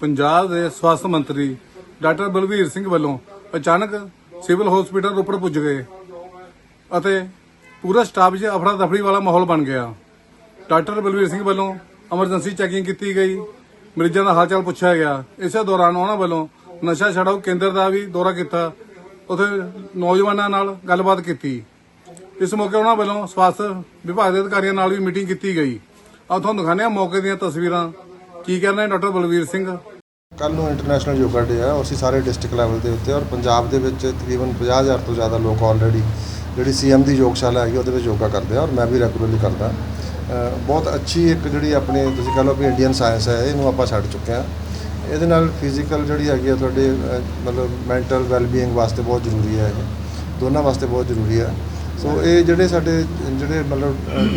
ਪੰਜਾਬ ਦੇ ਸਵਾਸਥ ਮੰਤਰੀ ਡਾਕਟਰ ਬਲਵੀਰ ਸਿੰਘ ਵੱਲੋਂ ਅਚਾਨਕ ਸਿਵਲ ਹਸਪੀਟਲ ਰੋਪੜ ਪੁੱਜ ਗਏ ਅਤੇ ਪੂਰਾ ਸਟਾਫ 'ਚ ਅਫੜਾ ਦਫੜੀ ਵਾਲਾ ਮਾਹੌਲ ਬਣ ਗਿਆ। ਡਾਕਟਰ ਬਲਵੀਰ ਸਿੰਘ ਵੱਲੋਂ ਐਮਰਜੈਂਸੀ ਚੈਕਿੰਗ ਕੀਤੀ ਗਈ। ਮਰੀਜ਼ਾਂ ਦਾ ਹਾਲਚਾਲ ਪੁੱਛਿਆ ਗਿਆ। ਇਸੇ ਦੌਰਾਨ ਉਹਨਾਂ ਵੱਲੋਂ ਨਸ਼ਾ ਛਡਾਓ ਕੇਂਦਰ ਦਾ ਵੀ ਦੌਰਾ ਕੀਤਾ। ਉੱਥੇ ਨੌਜਵਾਨਾਂ ਨਾਲ ਗੱਲਬਾਤ ਕੀਤੀ। ਇਸ ਮੌਕੇ ਉਹਨਾਂ ਵੱਲੋਂ ਸਵਾਸਥ ਵਿਭਾਗ ਦੇ ਅਧਿਕਾਰੀਆਂ ਨਾਲ ਵੀ ਮੀਟਿੰਗ ਕੀਤੀ ਗਈ। ਆ ਤੁਹਾਨੂੰ ਦਿਖਾਉਂਦੇ ਹਾਂ ਮੌਕੇ ਦੀਆਂ ਤਸਵੀਰਾਂ। ਕੀ ਕਹਿੰਦੇ ਡਾਕਟਰ ਬਲਵੀਰ ਸਿੰਘ? ਕੱਲ ਨੂੰ ਇੰਟਰਨੈਸ਼ਨਲ ਯੋਗਾ ਡੇ ਆ ਅਸੀਂ ਸਾਰੇ ਡਿਸਟ੍ਰਿਕਟ ਲੈਵਲ ਦੇ ਉੱਤੇ, ਔਰ ਪੰਜਾਬ ਦੇ ਵਿੱਚ ਤਕਰੀਬਨ 50000 ਤੋਂ ਜ਼ਿਆਦਾ ਲੋਕ ਆਲਰੇਡੀ ਜਿਹੜੀ ਸੀਐਮ ਦੀ ਯੋਗਸ਼ਾਲਾ ਹੈਗੀ, ਉਹਦੇ ਵਿੱਚ ਯੋਗਾ ਕਰਦੇ ਆ, ਔਰ ਮੈਂ ਵੀ ਰੈਗੂਲਰਲੀ ਕਰਦਾ। ਬਹੁਤ ਅੱਛੀ ਇੱਕ ਜਿਹੜੀ ਆਪਣੀ, ਤੁਸੀਂ ਕਹ ਲਓ ਵੀ ਇੰਡੀਅਨ ਸਾਇੰਸ ਹੈ, ਇਹਨੂੰ ਆਪਾਂ ਛੱਡ ਚੁੱਕੇ ਆ ਇਹਦੇ ਨਾਲ ਫਿਜ਼ੀਕਲ ਜਿਹੜੀ ਹੈਗੀ ਆ, ਤੁਹਾਡੇ ਮਤਲਬ ਮੈਂਟਲ ਵੈਲਬੀਇੰਗ ਵਾਸਤੇ ਬਹੁਤ ਜ਼ਰੂਰੀ ਹੈ ਇਹ। ਦੋਨਾਂ ਵਾਸਤੇ ਬਹੁਤ ਜ਼ਰੂਰੀ ਹੈ। ਸੋ ਇਹ ਜਿਹੜੇ ਸਾਡੇ, ਜਿਹੜੇ ਮਤਲਬ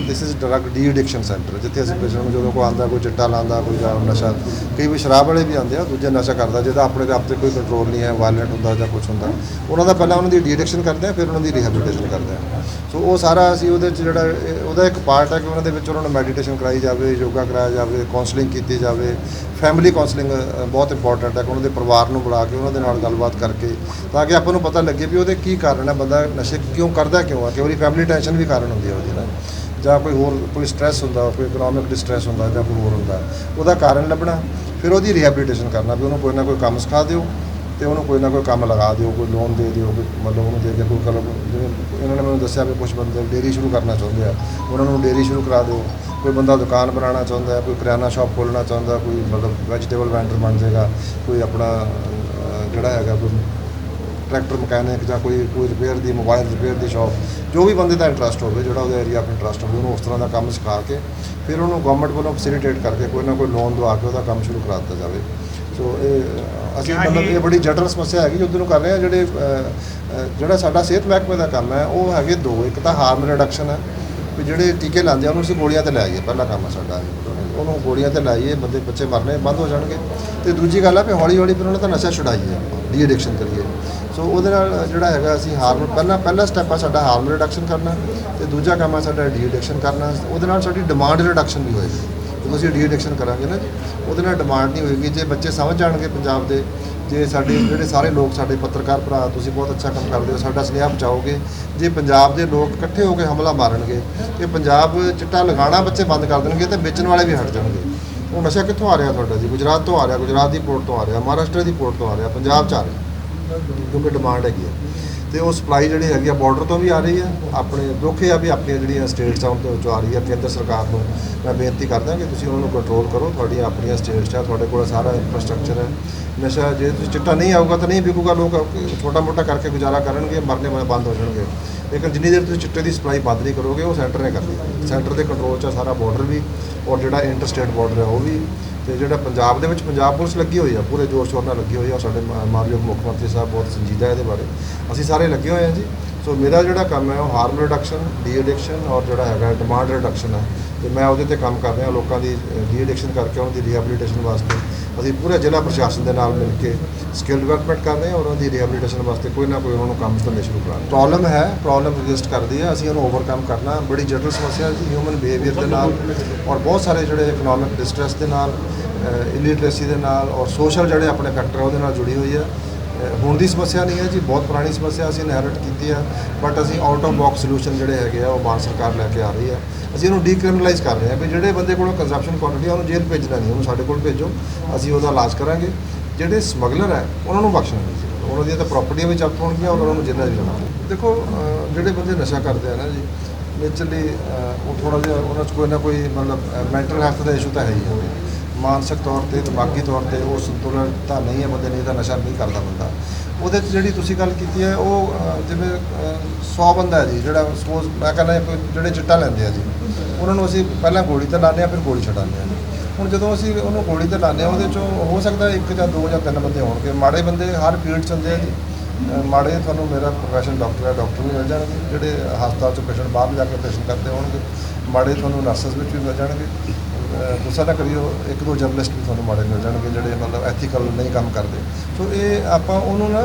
this is drug de addiction centre ਜਿੱਥੇ ਅਸੀਂ ਪੇਸ਼ੈਂਟ ਨੂੰ ਜਦੋਂ ਕੋਈ ਆਂਦਾ ਕੋਈ ਚਿੱਟਾ ਲਾਂਦਾ ਕੋਈ ਜਾਂ ਨਸ਼ਾ, ਕਈ ਵੀ ਸ਼ਰਾਬ ਵਾਲੇ ਵੀ ਆਉਂਦੇ ਆ, ਦੂਜੇ ਨਸ਼ਾ ਕਰਦਾ, ਜਿਹਦਾ ਆਪਣੇ ਆਪ ਤੇ ਕੋਈ ਕੰਟਰੋਲ ਨਹੀਂ ਹੈ ਵਾਇਲੈਂਟ ਹੁੰਦਾ ਜਾਂ ਕੁਝ ਹੁੰਦਾ। ਉਹਨਾਂ ਦਾ ਪਹਿਲਾਂ ਉਹਨਾਂ ਦੀ ਡੀ ਐਡਿਕਸ਼ਨ ਕਰਦੇ ਆ, ਫਿਰ ਉਹਨਾਂ ਦੀ ਰਿਹੈਬਿਲਿਟੇਸ਼ਨ ਕਰਦੇ ਆ। ਸੋ ਉਹ ਸਾਰਾ ਅਸੀਂ ਉਹਦੇ ਚ ਜਿਹੜਾ ਉਹਦਾ ਇੱਕ ਪਾਰਟ ਹੈ ਕਿ ਉਹਨਾਂ ਦੇ ਵਿੱਚ ਉਹਨਾਂ ਨੂੰ ਮੈਡੀਟੇਸ਼ਨ ਕਰਾਈ ਜਾਵੇ, ਯੋਗਾ ਕਰਾਇਆ ਜਾਵੇ ਕਾਉਂਸਲਿੰਗ ਕੀਤੀ ਜਾਵੇ। ਫੈਮਿਲੀ ਕਾਉਂਸਲਿੰਗ ਬਹੁਤ ਇੰਪੋਰਟੈਂਟ ਹੈ ਕਿ ਉਹਨਾਂ ਦੇ ਪਰਿਵਾਰ ਨੂੰ ਬੁਲਾ ਕੇ ਉਹਨਾਂ ਦੇ ਨਾਲ ਗੱਲਬਾਤ ਕਰਕੇ, ਤਾਂ ਕਿ ਆਪਾਂ ਨੂੰ ਪਤਾ ਲੱਗੇ ਵੀ ਉਹਦੇ ਕੀ ਕਾਰਨ ਹੈ ਬੰਦਾ ਨਸ਼ੇ ਕਿਉਂ ਕਰਦਾ, ਕਿਉਂ ਆ ਕਿ ਉਹਦੀ ਫੈਮਿਲੀ ਟੈਨਸ਼ਨ ਵੀ ਕਾਰਨ ਹੁੰਦੀ ਹੈ ਉਹਦੀ ਨਾ। ਜਾਂ ਕੋਈ ਹੋਰ, ਕੋਈ ਸਟ੍ਰੈਸ ਹੁੰਦਾ, ਕੋਈ ਇਕਨੋਮਿਕ ਡਿਸਟ੍ਰੈਸ ਹੁੰਦਾ, ਜਾਂ ਕੋਈ ਹੋਰ ਹੁੰਦਾ। ਉਹਦਾ ਕਾਰਨ ਲੱਭਣਾ, ਫਿਰ ਉਹਦੀ ਰਿਹੈਬਿਲਿਟੇਸ਼ਨ ਕਰਨਾ, ਵੀ ਉਹਨੂੰ ਕੋਈ ਨਾ ਕੋਈ ਕੰਮ ਸਿਖਾ ਦਿਓ, ਤੇ ਉਹਨੂੰ ਕੋਈ ਨਾ ਕੋਈ ਕੰਮ ਲਗਾ ਦਿਓ, ਕੋਈ ਲੋਨ ਦੇ ਦਿਓ, ਕੋਈ ਮਤਲਬ ਉਹਨੂੰ ਦੇ ਕੇ ਕੋਈ ਕਲਬ ਜਿਵੇਂ ਇਹਨਾਂ ਨੇ ਮੈਨੂੰ ਦੱਸਿਆ ਵੀ ਕੁਝ ਬੰਦੇ ਡੇਰੀ ਸ਼ੁਰੂ ਕਰਨਾ ਚਾਹੁੰਦੇ ਆ। ਉਹਨਾਂ ਨੂੰ ਡੇਰੀ ਸ਼ੁਰੂ ਕਰਾ ਦਿਓ। ਕੋਈ ਬੰਦਾ ਦੁਕਾਨ ਬਣਾਉਣਾ ਚਾਹੁੰਦਾ ਹੈ ਕੋਈ ਕਰਿਆਨਾ ਸ਼ਾਪ ਖੋਲ੍ਹਣਾ ਚਾਹੁੰਦਾ, ਕੋਈ ਮਤਲਬ ਵੈਜੀਟੇਬਲ ਵੈਂਡਰ ਬਣ ਜਾਏਗਾ, ਕੋਈ ਆਪਣਾ ਜਿਹੜਾ ਹੈਗਾ, ਕੋਈ ਟਰੈਕਟਰ ਮਕੈਨਿਕ ਜਾਂ ਕੋਈ ਕੋਈ ਰਿਪੇਅਰ ਦੀ ਮੋਬਾਈਲ ਰਿਪੇਅਰ ਦੀ ਸ਼ਾਪ ਜੋ ਵੀ ਬੰਦੇ ਦਾ ਇੰਟਰਸਟ ਹੋਵੇ ਜਿਹੜਾ ਉਹਦੇ ਏਰੀਆ ਆਫ ਇੰਟਰਸਟ ਹੋਵੇ ਉਹਨੂੰ ਉਸ ਤਰ੍ਹਾਂ ਦਾ ਕੰਮ ਸਿਖਾ ਕੇ ਫਿਰ ਉਹਨੂੰ ਗਵਰਨਮੈਂਟ ਵੱਲੋਂ ਫੈਸਿਲਿਟੇਟ ਕਰਕੇ ਕੋਈ ਨਾ ਕੋਈ ਲੋਨ ਦਵਾ ਕੇ ਉਹਦਾ ਕੰਮ ਸ਼ੁਰੂ ਕਰਾ ਦਿੱਤਾ ਜਾਵੇ। ਸੋ ਇਹ ਅਸੀਂ ਮਤਲਬ ਇਹ ਬੜੀ ਜਟਲ ਸਮੱਸਿਆ ਹੈਗੀ ਉਹਦੇ ਨੂੰ ਕਰ ਰਹੇ ਹਾਂ ਜਿਹੜੇ ਜਿਹੜਾ ਸਾਡਾ ਸਿਹਤ ਮਹਿਕਮੇ ਦਾ ਕੰਮ ਹੈ ਉਹ ਹੈਗੇ ਦੋ ਇੱਕ ਤਾਂ ਹਾਰਮ ਰਿਡਕਸ਼ਨ ਹੈ ਵੀ ਜਿਹੜੇ ਟੀਕੇ ਲਾਉਂਦੇ ਆ ਉਹਨੂੰ ਅਸੀਂ ਗੋਲੀਆਂ ਤੇ ਲਾਈਏ ਪਹਿਲਾ ਕੰਮ ਸਾਡਾ। ਉਹਨੂੰ ਗੋਲੀਆਂ ਤੇ ਲਾਈਏ ਬੰਦੇ ਬੱਚੇ ਮਰਨੇ ਬੰਦ ਹੋ ਜਾਣਗੇ। ਤੇ ਦੂਜੀ ਗੱਲ ਹੈ ਵੀ ਹੌਲੀ ਹੌਲੀ ਫਿਰ ਉਹਨਾਂ ਦਾ ਨਸ਼ਾ ਛੁਡਾਈਏ ਡੀ ਐਡਿਕਸ਼ਨ ਕਰੀਏ। ਸੋ ਉਹਦੇ ਨਾਲ ਜਿਹੜਾ ਹੈਗਾ ਅਸੀਂ ਹਾਰਮ ਪਹਿਲਾਂ ਪਹਿਲਾ ਸਟੈਪ ਆ ਸਾਡਾ ਹਾਰਮ ਰਿਡਕਸ਼ਨ ਕਰਨਾ ਤੇ ਦੂਜਾ ਕੰਮ ਆ ਸਾਡਾ ਡੀ ਐਡਿਕਸ਼ਨ ਕਰਨਾ। ਉਹਦੇ ਨਾਲ ਸਾਡੀ ਡਿਮਾਂਡ ਰਿਡਕਸ਼ਨ ਵੀ ਹੋਏਗੀ। ਜਦੋਂ ਅਸੀਂ ਡੀ ਐਡਿਕਸ਼ਨ ਕਰਾਂਗੇ ਨਾ, ਉਹਦੇ ਨਾਲ ਡਿਮਾਂਡ ਨਹੀਂ ਹੋਏਗੀ। ਜੇ ਬੱਚੇ ਸਮਝ ਜਾਣਗੇ ਪੰਜਾਬ ਦੇ, ਜੇ ਸਾਡੇ ਜਿਹੜੇ ਸਾਰੇ ਲੋਕ ਸਾਡੇ ਪੱਤਰਕਾਰ ਭਰਾ, ਤੁਸੀਂ ਬਹੁਤ ਅੱਛਾ ਕੰਮ ਕਰਦੇ ਹੋ, ਸਾਡਾ ਸੁਨੇਹਾ ਪਹੁੰਚਾਓਗੇ। ਜੇ ਪੰਜਾਬ ਦੇ ਲੋਕ ਇਕੱਠੇ ਹੋ ਕੇ ਹਮਲਾ ਮਾਰਨਗੇ, ਤੇ ਪੰਜਾਬ ਚਿੱਟਾ ਲਗਾਉਣਾ ਬੱਚੇ ਬੰਦ ਕਰ ਦੇਣਗੇ ਤੇ ਵੇਚਣ ਵਾਲੇ ਵੀ ਹਟ ਜਾਣਗੇ। ਉਹ ਨਸ਼ਾ ਕਿੱਥੋਂ ਆ ਰਿਹਾ ਤੁਹਾਡਾ ਜੀ? ਗੁਜਰਾਤ ਤੋਂ ਆ ਰਿਹਾ, ਗੁਜਰਾਤ ਦੀ ਪੋਰਟ ਤੋਂ ਆ ਰਿਹਾ, ਮਹਾਰਾਸ਼ਟਰ ਦੀ ਪੋਰਟ ਤੋਂ ਆ ਰਿਹਾ, ਪੰਜਾਬ ਚ ਆ ਰਿਹਾ। ਕਿਉਂਕਿ ਡਿਮਾਂਡ ਹੈਗੀ ਹੈ ਤੇ ਉਹ ਸਪਲਾਈ ਜਿਹੜੀ ਹੈਗੀ ਆ ਬਾਰਡਰ ਤੋਂ ਵੀ ਆ ਰਹੀ ਹੈ ਆਪਣੇ ਦੁੱਖ ਇਹ ਆ ਵੀ ਆਪਣੀਆਂ ਜਿਹੜੀਆਂ ਸਟੇਟਸ ਆ ਉਹਨਾਂ ਤੋਂ ਵਿੱਚੋਂ ਆ ਰਹੀ ਹੈ ਕੇਂਦਰ ਸਰਕਾਰ ਨੂੰ ਮੈਂ ਬੇਨਤੀ ਕਰਦਾ ਕਿ ਤੁਸੀਂ ਉਹਨਾਂ ਨੂੰ ਕੰਟਰੋਲ ਕਰੋ। ਤੁਹਾਡੀਆਂ ਆਪਣੀਆਂ ਸਟੇਟਸ ਆ, ਤੁਹਾਡੇ ਕੋਲ ਸਾਰਾ ਇਨਫਰਾਸਟ੍ਰਕਚਰ ਹੈ ਨਸ਼ਾ ਜੇ ਤੁਸੀਂ ਚਿੱਟਾ ਨਹੀਂ ਆਊਗਾ ਤਾਂ ਨਹੀਂ ਵਿਕੂਗਾ, ਲੋਕ ਛੋਟਾ ਮੋਟਾ ਕਰਕੇ ਗੁਜ਼ਾਰਾ ਕਰਨਗੇ, ਮਰਨੇ ਵਾਲੇ ਬੰਦ ਹੋ ਜਾਣਗੇ। ਲੇਕਿਨ ਜਿੰਨੀ ਦੇਰ ਤੁਸੀਂ ਚਿੱਟੇ ਦੀ ਸਪਲਾਈ ਬੰਦ ਨਹੀਂ ਕਰੋਗੇ, ਉਹ ਸੈਂਟਰ ਨੇ ਕਰਨੀ। ਸੈਂਟਰ ਦੇ ਕੰਟਰੋਲ 'ਚ ਆ ਸਾਰਾ ਬਾਰਡਰ ਵੀ, ਔਰ ਜਿਹੜਾ ਇੰਟਰ ਸਟੇਟ ਬਾਰਡਰ ਹੈ ਉਹ ਵੀ। ਤੇ ਜਿਹੜਾ ਪੰਜਾਬ ਦੇ ਵਿੱਚ ਪੰਜਾਬ ਪੁਲਿਸ ਲੱਗੀ ਹੋਈ ਆ, ਪੂਰੇ ਜੋਰ ਸ਼ੋਰ ਨਾਲ ਲੱਗੀ ਹੋਈ ਆ ਸਾਡੇ ਮਾਨਯੋਗ ਮੁੱਖ ਮੰਤਰੀ ਸਾਹਿਬ ਬਹੁਤ ਸੰਜੀਦਾ ਇਹਦੇ ਬਾਰੇ। ਅਸੀਂ ਸਾਰੇ ਲੱਗੇ ਹੋਏ ਆ ਜੀ। ਸੋ ਮੇਰਾ ਜਿਹੜਾ ਕੰਮ ਹੈ ਉਹ ਹਾਰਮ ਰਿਡਕਸ਼ਨ ਡੀ ਐਡਿਕਸ਼ਨ ਔਰ ਜਿਹੜਾ ਹੈਗਾ ਡਿਮਾਂਡ ਰਿਡਕਸ਼ਨ ਹੈ। ਤੇ ਮੈਂ ਉਹਦੇ ਤੇ ਕੰਮ ਕਰ ਰਿਹਾ, ਲੋਕਾਂ ਦੀ ਡੀ ਐਡਿਕਸ਼ਨ ਕਰਕੇ ਉਹਨਾਂ ਦੀ ਰੀਹੈਬਿਲਿਟੇਸ਼ਨ ਵਾਸਤੇ। ਅਸੀਂ ਪੂਰੇ ਜ਼ਿਲ੍ਹਾ ਪ੍ਰਸ਼ਾਸਨ ਦੇ ਨਾਲ ਮਿਲ ਕੇ ਸਕਿੱਲ ਡਿਵੈਲਪਮੈਂਟ ਕਰ ਰਹੇ ਹਾਂ ਔਰ ਉਹਨਾਂ ਦੀ ਰੀਹੈਬਿਲਿਟੇਸ਼ਨ ਵਾਸਤੇ ਕੋਈ ਨਾ ਕੋਈ ਉਹਨਾਂ ਨੂੰ ਕੰਮ ਧੰਦੇ ਸ਼ੁਰੂ ਕਰਾਉਣਾ ਪ੍ਰੋਬਲਮ ਹੈ। ਪ੍ਰੋਬਲਮ ਐਗਜ਼ਿਸਟ ਕਰਦੀ ਹੈ, ਅਸੀਂ ਉਹਨੂੰ ਓਵਰਕਮ ਕਰਨਾ, ਬੜੀ ਜਟਲ ਸਮੱਸਿਆ ਹੈ ਹਿਊਮਨ ਬਿਹੇਵੀਅਰ ਦੇ ਨਾਲ ਔਰ ਬਹੁਤ ਸਾਰੇ ਜਿਹੜੇ ਇਕਨੋਮਿਕ ਡਿਸਟ੍ਰੈਸ ਦੇ ਨਾਲ ਇਲਿਟਰੇਸੀ ਦੇ ਨਾਲ ਔਰ ਸੋਸ਼ਲ ਜਿਹੜੇ ਆਪਣੇ ਫੈਕਟਰ ਉਹਦੇ ਨਾਲ ਜੁੜੀ ਹੋਈ ਹੈ। ਹੁਣ ਦੀ ਸਮੱਸਿਆ ਨਹੀਂ ਹੈ ਜੀ, ਬਹੁਤ ਪੁਰਾਣੀ ਸਮੱਸਿਆ ਅਸੀਂ ਇਨਹੈਰਿਟ ਕੀਤੀ ਆ ਬਟ ਅਸੀਂ ਆਊਟ ਆਫ ਬਾਕਸ ਸੋਲੂਸ਼ਨ ਜਿਹੜੇ ਹੈਗੇ ਆ, ਉਹ ਭਾਰਤ ਸਰਕਾਰ ਲੈ ਕੇ ਆ ਰਹੀ ਹੈ ਅਸੀਂ ਇਹਨੂੰ ਡੀਕ੍ਰਿਮੀਨਲਾਈਜ਼ ਕਰ ਰਹੇ ਹਾਂ ਵੀ ਜਿਹੜੇ ਬੰਦੇ ਕੋਲੋਂ ਕੰਜ਼ੰਪਸ਼ਨ ਕੁਆਂਟੀਟੀ ਉਹਨੂੰ ਜੇਲ੍ਹ ਭੇਜਣਾ ਨਹੀਂ, ਉਹਨੂੰ ਸਾਡੇ ਕੋਲ ਭੇਜੋ, ਅਸੀਂ ਉਹਦਾ ਇਲਾਜ ਕਰਾਂਗੇ। ਜਿਹੜੇ ਸਮਗਲਰ ਹੈ ਉਹਨਾਂ ਨੂੰ ਬਖਸ਼ਣਾ ਨਹੀਂ ਉਹਨਾਂ ਦੀਆਂ ਤਾਂ ਪ੍ਰਾਪਰਟੀਆਂ ਵੀ ਜ਼ਬਤ ਹੋਣਗੀਆਂ ਔਰ ਉਹਨਾਂ ਨੂੰ ਜੇਲ੍ਹਾਂ ਵੀ ਜਾਣਾ ਦੇਖੋ ਜਿਹੜੇ ਬੰਦੇ ਨਸ਼ਾ ਕਰਦੇ ਆ ਨਾ ਜੀ ਨੇਚਰਲੀ ਉਹ ਥੋੜਾ ਜਿਹਾ ਉਹਨਾਂ 'ਚ ਕੋਈ ਨਾ ਕੋਈ ਮਤਲਬ ਮੈਂਟਲ ਹੈਲਥ ਦਾ ਇਸ਼ੂ ਤਾਂ ਹੈ ਹੀ ਹੈ ਮਾਨਸਿਕ ਤੌਰ ਤੇ ਦਿਮਾਗੀ ਤੌਰ ਤੇ ਉਹ ਸੰਤੁਲਨ ਤਾਂ ਨਹੀਂ ਹੈ ਬੰਦੇ ਨਹੀਂ ਤਾਂ ਨਸ਼ਾ ਨਹੀਂ ਕਰਦਾ ਬੰਦਾ। ਉਹਦੇ 'ਚ ਜਿਹੜੀ ਤੁਸੀਂ ਗੱਲ ਕੀਤੀ ਹੈ ਉਹ ਅਹ, ਜਿਵੇਂ 100 ਬੰਦਾ ਹੈ ਜੀ ਜਿਹੜਾ ਸਪੋਜ਼ ਮੈਂ ਕਹਿੰਦਾ ਜਿਹੜੇ ਚਿੱਟਾ ਲੈਂਦੇ ਆ ਜੀ ਉਹਨਾਂ ਨੂੰ ਅਸੀਂ ਪਹਿਲਾਂ ਗੋਲੀ ਤੇ ਲਾਉਂਦੇ ਆ ਫਿਰ ਗੋਲੀ ਛਡਾਉਂਦੇ ਆ ਜੀ। ਹੁਣ ਜਦੋਂ ਅਸੀਂ ਉਹਨੂੰ ਗੋਲੀ ਤੇ ਲਾਉਂਦੇ ਆ ਉਹਦੇ 'ਚੋਂ ਹੋ ਸਕਦਾ ਇੱਕ ਜਾਂ ਦੋ ਜਾਂ ਤਿੰਨ ਬੰਦੇ ਹੋਣਗੇ। ਮਾੜੇ ਬੰਦੇ ਹਰ ਫੀਲਡ 'ਚ ਹੁੰਦੇ ਆ ਜੀ। ਅਹ, ਮਾੜੇ ਤੁਹਾਨੂੰ ਮੇਰਾ ਪ੍ਰੋਫੈਸ਼ਨ ਡਾਕਟਰ ਹੈ ਡਾਕਟਰ ਵੀ ਮਿਲ ਜਾਣਗੇ ਜਿਹੜੇ ਹਸਪਤਾਲ 'ਚ ਪੇਸ਼ੈਂਟ ਬਾਹਰ ਜਾ ਕੇ ਆਪਰੇਸ਼ਨ ਕਰਦੇ ਹੋਣਗੇ। ਮਾੜੇ ਤੁਹਾਨੂੰ ਨਰਸਸ ਵਿੱਚ ਵੀ ਮਿਲ ਜਾਣਗੇ। ਗੁੱਸਾ ਨਾ ਕਰਿਓ ਇੱਕ ਦੋ ਜਰਨਲਿਸਟ ਵੀ ਤੁਹਾਨੂੰ ਮਾੜੇ ਮਿਲ ਜਾਣਗੇ ਜਿਹੜੇ ਮਤਲਬ ਐਥੀਕਲ ਨਹੀਂ ਕੰਮ ਕਰਦੇ। ਸੋ ਇਹ ਆਪਾਂ ਉਹਨੂੰ ਨਾ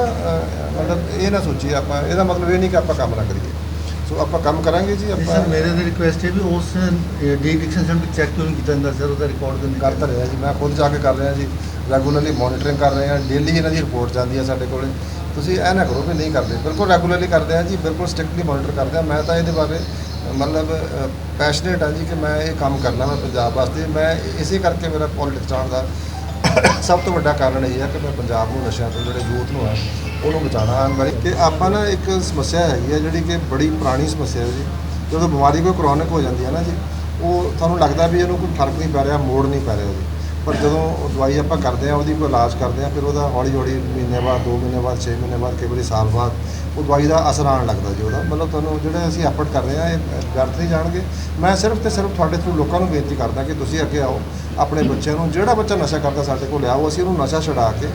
ਮਤਲਬ ਇਹ ਨਾ ਸੋਚੀਏ ਆਪਾਂ ਇਹਦਾ ਮਤਲਬ ਇਹ ਨਹੀਂ ਕਿ ਆਪਾਂ ਕੰਮ ਨਾ ਕਰੀਏ। ਸੋ ਆਪਾਂ ਕੰਮ ਕਰਾਂਗੇ ਜੀ ਆਪਾਂ ਸਰ ਮੇਰੇ ਦੀ ਰਿਕੁਐਸਟ ਹੈ ਵੀ ਉਸ ਡੀ ਐਡਿਕਸ਼ਨ ਸੈਂਟਰ ਚੈੱਕ ਕਿਉਂ ਕੀਤਾ ਜਾਂਦਾ ਸਰ ਉਹਦਾ ਰਿਕਾਰਡ ਕਰਨੇ ਕਰ ਤਾਂ ਰਿਹਾ ਜੀ ਮੈਂ ਖੁਦ ਜਾ ਕੇ ਕਰ ਰਿਹਾ ਜੀ ਰੈਗੂਲਰਲੀ ਮੋਨੀਟਰਿੰਗ ਕਰ ਰਹੇ ਹਾਂ ਡੇਲੀ ਇਹਨਾਂ ਦੀ ਰਿਪੋਰਟ ਜਾਂਦੀ ਹੈ ਸਾਡੇ ਕੋਲੇ। ਤੁਸੀਂ ਇਹ ਨਾ ਕਰੋ ਕਿ ਨਹੀਂ ਕਰਦੇ ਬਿਲਕੁਲ ਰੈਗੂਲਰਲੀ ਕਰਦੇ ਹਾਂ ਜੀ ਬਿਲਕੁਲ ਸਟ੍ਰਿਕਟਲੀ ਮੋਨੀਟਰ ਕਰਦੇ ਹਾਂ ਮੈਂ ਤਾਂ ਇਹਦੇ ਬਾਰੇ ਮਤਲਬ ਪੈਸ਼ਨੇਟ ਹਾਂ ਜੀ ਕਿ ਮੈਂ ਇਹ ਕੰਮ ਕਰਨਾ ਮੈਂ ਪੰਜਾਬ ਵਾਸਤੇ। ਮੈਂ ਇਸੇ ਕਰਕੇ ਮੇਰਾ ਪੋਲਿਟਿਕਸ ਆਉਣ ਦਾ ਸਭ ਤੋਂ ਵੱਡਾ ਕਾਰਨ ਇਹ ਹੈ ਕਿ ਮੈਂ ਪੰਜਾਬ ਨੂੰ, ਨਸ਼ਿਆਂ ਤੋਂ, ਜਿਹੜੇ ਯੂਥ ਨੂੰ ਹੈ ਉਹਨੂੰ ਬਚਾਉਣਾ ਆਉਣ ਕਿ ਆਪਾਂ ਨਾ ਇੱਕ ਸਮੱਸਿਆ ਹੈਗੀ ਹੈ ਜਿਹੜੀ ਕਿ ਬੜੀ ਪੁਰਾਣੀ ਸਮੱਸਿਆ ਹੈ ਜੀ। ਜਦੋਂ ਬਿਮਾਰੀ ਕੋਈ ਕ੍ਰੋਨਿਕ ਹੋ ਜਾਂਦੀ ਹੈ ਨਾ ਜੀ, ਉਹ ਤੁਹਾਨੂੰ ਲੱਗਦਾ ਵੀ ਇਹਨੂੰ ਕੋਈ ਫ਼ਰਕ ਨਹੀਂ ਪੈ ਰਿਹਾ, ਮੋੜ ਨਹੀਂ ਪੈ ਰਿਹਾ ਜੀ। ਪਰ ਜਦੋਂ ਦਵਾਈ ਆਪਾਂ ਕਰਦੇ ਆ, ਉਹਦੀ ਕੋਈ ਇਲਾਜ ਕਰਦੇ ਆ, ਫਿਰ ਉਹਦਾ ਹੌਲੀ ਹੌਲੀ ਮਹੀਨੇ ਬਾਅਦ 2 ਮਹੀਨੇ ਬਾਅਦ 6 ਮਹੀਨੇ ਬਾਅਦ, ਕਈ ਵਾਰੀ ਸਾਲ ਬਾਅਦ ਉਹ ਦਵਾਈ ਦਾ ਅਸਰ ਆਉਣ ਲੱਗਦਾ ਜੀ ਉਹਦਾ। ਮਤਲਬ ਤੁਹਾਨੂੰ ਜਿਹੜੇ ਅਸੀਂ ਐਫਰਟ ਕਰ ਰਹੇ ਆ ਇਹ ਵਿਅਰਥ ਨਹੀਂ ਜਾਣਗੇ। ਮੈਂ ਸਿਰਫ ਤੇ ਸਿਰਫ ਤੁਹਾਡੇ ਥਰੂ ਲੋਕਾਂ ਨੂੰ ਬੇਨਤੀ ਕਰਦਾ ਕਿ ਤੁਸੀਂ ਅੱਗੇ ਆਓ, ਆਪਣੇ ਬੱਚਿਆਂ ਨੂੰ, ਜਿਹੜਾ ਬੱਚਾ ਨਸ਼ਾ ਕਰਦਾ ਸਾਡੇ ਕੋਲ ਲਿਆਓ ਅਸੀਂ ਉਹਨੂੰ ਨਸ਼ਾ ਛੁਡਾ ਕੇ,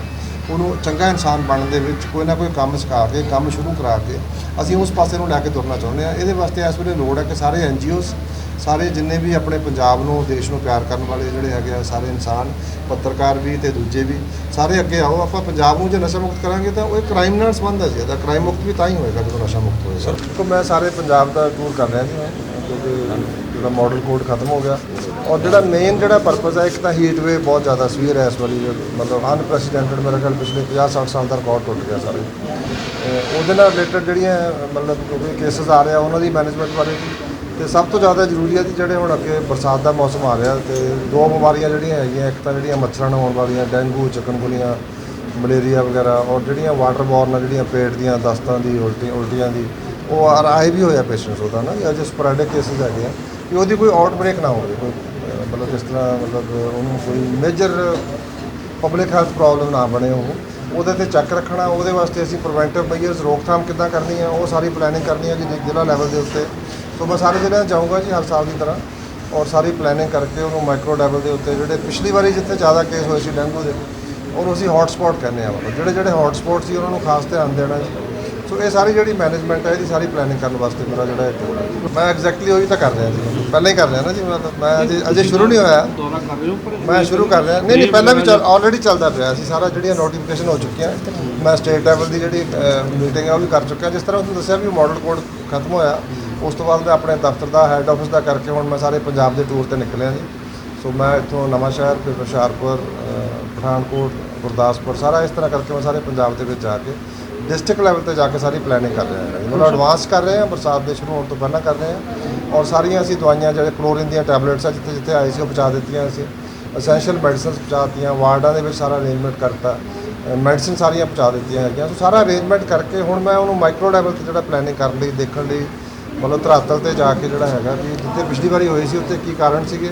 ਉਹਨੂੰ ਚੰਗਾ ਇਨਸਾਨ ਬਣਨ ਦੇ ਵਿੱਚ ਕੋਈ ਨਾ ਕੋਈ ਕੰਮ ਸਿਖਾ ਕੇ, ਕੰਮ ਸ਼ੁਰੂ ਕਰਾ ਕੇ, ਅਸੀਂ ਉਸ ਪਾਸੇ ਨੂੰ ਲੈ ਕੇ ਤੁਰਨਾ ਚਾਹੁੰਦੇ ਆ ਇਹਦੇ ਵਾਸਤੇ ਇਸ ਵੇਲੇ ਲੋੜ ਹੈ ਕਿ ਸਾਰੇ ਐਨਜੀਓਜ਼ ਸਾਰੇ ਜਿੰਨੇ ਵੀ ਆਪਣੇ ਪੰਜਾਬ ਨੂੰ, ਦੇਸ਼ ਨੂੰ ਪਿਆਰ ਕਰਨ ਵਾਲੇ ਜਿਹੜੇ ਹੈਗੇ ਆ, ਸਾਰੇ ਇਨਸਾਨ, ਪੱਤਰਕਾਰ ਵੀ ਤੇ ਦੂਜੇ ਵੀ, ਸਾਰੇ ਅੱਗੇ ਆਓ। ਆਪਾਂ ਪੰਜਾਬ ਨੂੰ ਜੇ ਨਸ਼ਾ ਮੁਕਤ ਕਰਾਂਗੇ ਤਾਂ ਉਹ ਇੱਕ ਕ੍ਰਾਈਮ ਨਾਲ ਸੰਬੰਧ ਹੈ ਜੀ। ਇਹਦਾ ਕ੍ਰਾਈਮ ਮੁਕਤ ਵੀ ਤਾਂ ਹੀ ਹੋਏਗਾ ਜਦੋਂ ਨਸ਼ਾ ਮੁਕਤ ਹੋਏਗਾ। ਦੇਖੋ, ਮੈਂ ਸਾਰੇ ਪੰਜਾਬ ਦਾ ਟੂਰ ਕਰ ਰਿਹਾ ਜੀ ਮੈਂ, ਕਿਉਂਕਿ ਜਿਹੜਾ ਮਾਡਲ ਕੋਡ ਖਤਮ ਹੋ ਗਿਆ। ਔਰ ਜਿਹੜਾ ਮੇਨ ਜਿਹੜਾ ਪਰਪਸ ਹੈ, ਇੱਕ ਤਾਂ ਹੀਟ ਵੇ ਬਹੁਤ ਜ਼ਿਆਦਾ ਸਵੀਅਰ ਹੈ ਇਸ ਵਾਰੀ। ਮਤਲਬ ਅਨਪ੍ਰੈਸੀਡੈਂਟਡ ਮੇਰਾ ਖਿਆਲ ਪਿਛਲੇ 50 60 ਸਾਲ ਦਾ ਰਿਕਾਰਡ ਟੁੱਟ ਗਿਆ ਸਾਰੇ। ਅਹ ਉਹਦੇ ਨਾਲ ਰਿਲੇਟਡ ਜਿਹੜੀਆਂ, ਮਤਲਬ ਕੋਈ ਕੇਸਸ ਆ ਰਿਹਾ ਉਹਨਾਂ ਦੀ ਮੈਨੇਜਮੈਂਟ ਬਾਰੇ ਤੇ ਸਭ ਤੋਂ ਜ਼ਿਆਦਾ ਜ਼ਰੂਰੀ ਹੈ ਜੀ ਜਿਹੜੇ ਹੁਣ ਅੱਗੇ ਬਰਸਾਤ ਦਾ ਮੌਸਮ ਆ ਰਿਹਾ ਤੇ ਦੋ ਬਿਮਾਰੀਆਂ ਜਿਹੜੀਆਂ ਹੈਗੀਆਂ, ਇੱਕ ਤਾਂ ਜਿਹੜੀਆਂ ਮੱਛਰਾਂ ਨਾਲ ਹੋਣ ਵਾਲੀਆਂ, ਡੈਂਗੂ ਚਿਕਨਗੁਨੀਆ ਮਲੇਰੀਆ ਵਗੈਰਾ ਔਰ ਜਿਹੜੀਆਂ ਵਾਟਰ ਬੋਰਨ ਜਿਹੜੀਆਂ ਪੇਟ ਦੀਆਂ ਦਸਤਾਂ ਦੀ ਉਲਟੀ ਉਲਟੀਆਂ ਦੀ, ਉਹ ਆ- ਆਏ ਵੀ ਹੋਇਆ ਪੇਸ਼ੈਂਟਸ ਉਹਦਾ ਨਾ ਅਜੇ ਸਪੋਰੈਡਿਕ ਕੇਸਿਸ ਹੈਗੇ ਆ ਕਿ ਉਹਦੀ ਕੋਈ ਆਊਟਬ੍ਰੇਕ ਨਾ ਹੋਵੇ, ਕੋਈ, ਮਤਲਬ ਜਿਸ ਤਰ੍ਹਾਂ ਮਤਲਬ ਉਹਨੂੰ ਕੋਈ ਮੇਜਰ ਪਬਲਿਕ ਹੈਲਥ ਪ੍ਰੋਬਲਮ ਨਾ ਬਣੇ ਉਹ, ਉਹਦੇ ਤੇ ਚੱਕ ਰੱਖਣਾ, ਉਹਦੇ ਵਾਸਤੇ ਅਸੀਂ ਪ੍ਰੀਵੈਂਟਿਵ ਮੈਜਰਸ ਰੋਕਥਾਮ ਕਿੱਦਾਂ ਕਰਨੀ ਹੈ ਉਹ ਸਾਰੀ ਪਲੈਨਿੰਗ ਕਰਨੀ ਹੈ ਜੀ, ਜ਼ਿਲ੍ਹਾ ਲੈਵਲ ਦੇ ਉੱਤੇ। ਸੋ ਮੈਂ ਸਾਰੇ ਜ਼ਿਲ੍ਹਿਆਂ 'ਚ ਜਾਊਂਗਾ ਜੀ ਹਰ ਸਾਲ ਦੀ ਤਰ੍ਹਾਂ ਔਰ ਸਾਰੀ ਪਲੈਨਿੰਗ ਕਰਕੇ ਉਹਨੂੰ ਮਾਈਕਰੋ ਲੈਵਲ ਦੇ ਉੱਤੇ ਜਿਹੜੇ ਪਿਛਲੀ ਵਾਰੀ ਜਿੱਥੇ ਜ਼ਿਆਦਾ ਕੇਸ ਹੋਏ ਸੀ ਡੈਂਗੂ ਦੇ, ਉਹਨੂੰ ਅਸੀਂ ਹੌਟ ਸਪੌਟ ਕਹਿੰਦੇ ਆ ਮਤਲਬ। ਜਿਹੜੇ ਜਿਹੜੇ ਹੌਟ ਸਪੌਟ ਸੀ, ਉਹਨਾਂ ਨੂੰ ਖਾਸ ਧਿਆਨ ਦੇਣਾ ਜੀ। ਸੋ ਇਹ ਸਾਰੀ ਜਿਹੜੀ ਮੈਨੇਜਮੈਂਟ ਹੈ ਇਹਦੀ ਸਾਰੀ ਪਲੈਨਿੰਗ ਕਰਨ ਵਾਸਤੇ ਮੇਰਾ ਜਿਹੜਾ ਇੱਕ tour ਹੈ ਜੀ। ਮੈਂ ਐਗਜ਼ੈਕਟਲੀ ਉਹੀ ਤਾਂ ਕਰ ਰਿਹਾ ਜੀ। ਪਹਿਲਾਂ ਹੀ ਕਰ ਰਿਹਾ ਨਾ ਜੀ ਮਤਲਬ ਮੈਂ ਅਜੇ ਅਜੇ ਸ਼ੁਰੂ ਨਹੀਂ ਹੋਇਆ। ਦੌਰਾ ਕਰ ਰਹੇ ਹੋ ਪਰ ਮੈਂ ਸ਼ੁਰੂ ਕਰ ਰਿਹਾ। ਨਹੀਂ ਨਹੀਂ ਪਹਿਲਾਂ ਵੀ ਚੱਲ ਆਲਰੇਡੀ ਚੱਲਦਾ ਪਿਆ ਸੀ। ਸਾਰਾ ਜਿਹੜੀਆਂ ਨੋਟੀਫਿਕੇਸ਼ਨ ਹੋ ਚੁੱਕੀਆਂ। ਮੈਂ ਸਟੇਟ ਲੈਵਲ ਦੀ ਜਿਹੜੀ ਮੀਟਿੰਗ ਹੈ ਉਹ ਵੀ ਕਰ ਚੁੱਕਿਆ। ਜਿਸ ਤਰ੍ਹਾਂ ਤੁਹਾਨੂੰ ਦੱਸਿਆ ਵੀ ਮਾਡਲ ਕੋਡ ਖਤਮ ਹੋਇਆ। ਉਸ ਤੋਂ ਬਾਅਦ ਮੈਂ ਆਪਣੇ ਦਫ਼ਤਰ ਦਾ ਹੈੱਡ ਆਫਿਸ ਦਾ ਕਰਕੇ ਹੁਣ ਮੈਂ ਸਾਰੇ ਪੰਜਾਬ ਦੇ ਟੂਰ ਤੇ ਨਿਕਲਿਆ ਜੀ। ਸੋ ਮੈਂ ਇੱਥੋਂ ਨਵਾਂ ਸ਼ਹਿਰ ਫਿਰ ਹੁਸ਼ਿਆਰਪੁਰ ਪਠਾਨਕੋਟ ਗੁਰਦਾਸਪੁਰ ਸਾਰਾ ਇਸ ਤਰ੍ਹਾਂ ਕਰਕੇ ਮੈਂ ਸਾਰੇ ਪੰਜਾਬ ਦੇ ਵਿੱਚ ਜਾ ਕੇ ਡਿਸਟ੍ਰਿਕਟ ਲੈਵਲ ਤੇ ਜਾ ਕੇ ਸਾਰੀ ਪਲੈਨਿੰਗ ਕਰ ਰਹੇ ਹਾਂ। ਜੀ। ਮਤਲਬ ਐਡਵਾਂਸ ਕਰ ਰਹੇ ਹਾਂ, ਬਰਸਾਤ ਦੇ ਸ਼ੁਰੂ ਹੋਣ ਤੋਂ ਪਹਿਲਾਂ ਕਰ ਰਹੇ ਹਾਂ। ਔਰ ਸਾਰੀਆਂ ਅਸੀਂ ਦਵਾਈਆਂ ਜਿਹੜੇ ਕਲੋਰਿਨ ਦੀਆਂ ਟੈਬਲੇਟਸ ਆ, ਜਿੱਥੇ ਜਿੱਥੇ ਆਏ ਸੀ, ਉਹ ਪਹੁੰਚਾ ਦਿੱਤੀਆਂ ਅਸੀਂ। ਅਸੈਂਸ਼ੀਅਲ ਮੈਡੀਸਿਨਸ ਪਹੁੰਚਾ ਦਿੱਤੀਆਂ, ਵਾਰਡਾਂ ਦੇ ਵਿੱਚ ਸਾਰਾ ਅਰੇਂਜਮੈਂਟ ਕਰਤਾ। ਮੈਡੀਸਿਨ ਸਾਰੀਆਂ ਪਹੁੰਚਾ ਦਿੱਤੀਆਂ ਹੈਗੀਆਂ। ਸੋ ਸਾਰਾ ਅਰੇਂਜਮੈਂਟ ਕਰਕੇ ਹੁਣ ਮੈਂ ਉਹਨੂੰ ਮਾਈਕਰੋ ਲੈਵਲ ਤੇ ਜਿਹੜਾ ਪਲੈਨਿੰਗ ਕਰਨ ਲਈ, ਦੇਖਣ ਲਈ, ਮਤਲਬ ਧਰਾਤਲ ਤੇ ਜਾ ਕੇ ਜਿਹੜਾ ਹੈਗਾ ਵੀ ਜਿੱਥੇ ਪਿਛਲੀ ਵਾਰੀ ਹੋਈ ਸੀ, ਉੱਥੇ ਕੀ ਕਾਰਨ ਸੀਗੇ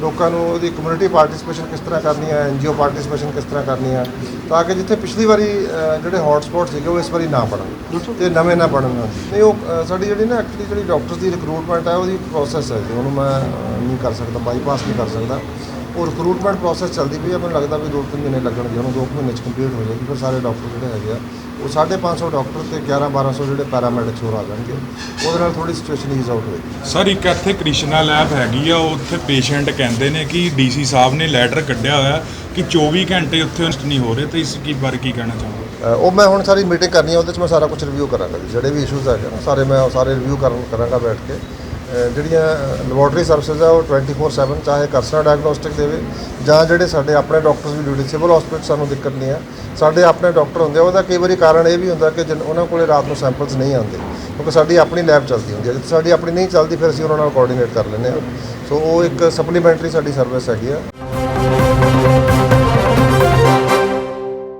ਲੋਕਾਂ ਨੂੰ ਉਹਦੀ ਕਮਿਊਨਿਟੀ ਪਾਰਟਿਸਿਪੇਸ਼ਨ ਕਿਸ ਤਰ੍ਹਾਂ ਕਰਨੀ ਹੈ ਐਨਜੀਓ ਪਾਰਟਿਸਿਪੇਸ਼ਨ ਕਿਸ ਤਰ੍ਹਾਂ ਕਰਨੀ ਹੈ ਤਾਂ ਕਿ ਜਿੱਥੇ ਪਿਛਲੀ ਵਾਰੀ ਜਿਹੜੇ ਹੌਟ ਸਪੌਟ ਸੀਗੇ ਉਹ ਇਸ ਵਾਰੀ ਨਾ ਬਣਨ। ਤੇ ਨਵੇਂ ਨਾ ਬਣਨ। ਨਹੀਂ ਉਹ ਸਾਡੀ ਜਿਹੜੀ ਨਾ ਐਕਚੁਅਲੀ ਜਿਹੜੀ ਡਾਕਟਰਸ ਦੀ ਰਿਕਰੂਟਮੈਂਟ ਹੈ ਉਹਦੀ ਪ੍ਰੋਸੈਸ ਹੈ ਉਹਨੂੰ ਮੈਂ ਨਹੀਂ ਕਰ ਸਕਦਾ ਬਾਈਪਾਸ ਨਹੀਂ ਕਰ ਸਕਦਾ। ਉਹ ਰਿਕਰੂਟਮੈਂਟ ਪ੍ਰੋਸੈਸ ਚੱਲਦੀ ਪਈ ਹੈ ਮੈਨੂੰ ਲੱਗਦਾ ਵੀ 2-3 ਮਹੀਨੇ ਲੱਗਣਗੇ ਉਹਨੂੰ 2 ਮਹੀਨੇ ਚ ਕੰਪਲੀਟ ਹੋ ਜਾਏਗੀ ਫਿਰ ਸਾਰੇ ਡਾਕਟਰ ਜਿਹੜੇ ਹੈਗੇ ਆ ਉਹ 550 ਡਾਕਟਰ ਤੇ 11-1200 ਜਿਹੜੇ ਪੈਰਾਮੈਡਿਕਸ ਹੋਰ ਆ ਜਾਣਗੇ ਉਹਦੇ ਨਾਲ ਥੋੜੀ ਸਿਚੁਏਸ਼ਨ ਈਜ਼ ਆਊਟ ਹੋਏਗੀ। ਸਰ ਇੱਕ ਇੱਥੇ ਕ੍ਰਿਸ਼ਨਾ ਲੈਬ ਹੈਗੀ ਆ ਉੱਥੇ ਪੇਸ਼ੈਂਟ ਕਹਿੰਦੇ ਨੇ ਕਿ ਡੀਸੀ ਸਾਹਿਬ ਨੇ ਲੈਟਰ ਕੱਢਿਆ ਹੋਇਆ ਕਿ 24 ਘੰਟੇ ਉੱਥੇ ਟੈਸਟ ਨਹੀਂ ਹੋ ਰਹੇ ਤੇ ਇਸ ਕੀ ਬਾਰੇ ਕੀ ਕਹਿਣਾ ਚਾਹੁੰਦੇ ਉਹ ਮੈਂ ਹੁਣ ਸਾਰੀ ਮੀਟਿੰਗ ਕਰਨੀ ਹੈ ਉਹਦੇ ਚ ਮੈਂ ਸਾਰਾ ਕੁਝ ਰਿਵਿਊ ਕਰਾਂਗਾ ਜਿਹੜੇ ਵੀ ਇਸ਼ੂਜ਼ ਹੈਗੇ ਨਾ ਸਾਰੇ ਮੈਂ ਸਾਰੇ ਰਿਵਿਊ ਕਰਨ ਕਰਾਂਗਾ ਬੈਠ ਕੇ। ਜਿਹੜੀਆਂ ਲੈਬੋਰਟਰੀ ਸਰਵਿਸਿਜ਼ ਆ, ਉਹ 24/7 ਚਾਹੇ ਕਰਸਨਾ ਡਾਇਗਨੋਸਟਿਕ ਦੇਵੇ ਜਾਂ ਜਿਹੜੇ ਸਾਡੇ ਆਪਣੇ ਡਾਕਟਰਸ ਵੀ ਡਿਊਟੀ ਸਿਵਲ ਹਸਪੀਟਲ ਸਾਨੂੰ ਦਿੱਕਤ ਨਹੀਂ ਆ। ਸਾਡੇ ਆਪਣੇ ਡਾਕਟਰ ਹੁੰਦੇ ਆ, ਉਹਦਾ ਕਈ ਵਾਰੀ ਕਾਰਨ ਇਹ ਵੀ ਹੁੰਦਾ ਕਿ ਜਿਨ- ਉਹਨਾਂ ਕੋਲੇ ਰਾਤ ਨੂੰ ਸੈਂਪਲਸ ਨਹੀਂ ਆਉਂਦੇ, ਕਿਉਂਕਿ ਸਾਡੀ ਆਪਣੀ ਲੈਬ ਚੱਲਦੀ ਹੁੰਦੀ ਹੈ ਜੇ ਸਾਡੀ ਆਪਣੀ ਨਹੀਂ ਚੱਲਦੀ, ਫਿਰ ਅਸੀਂ ਉਹਨਾਂ ਨਾਲ ਕੋਆਰਡੀਨੇਟ ਕਰ ਲੈਂਦੇ ਆ ਸੋ ਉਹ ਇੱਕ ਸਪਲੀਮੈਂਟਰੀ ਸਾਡੀ ਸਰਵਿਸ ਹੈਗੀ ਆ।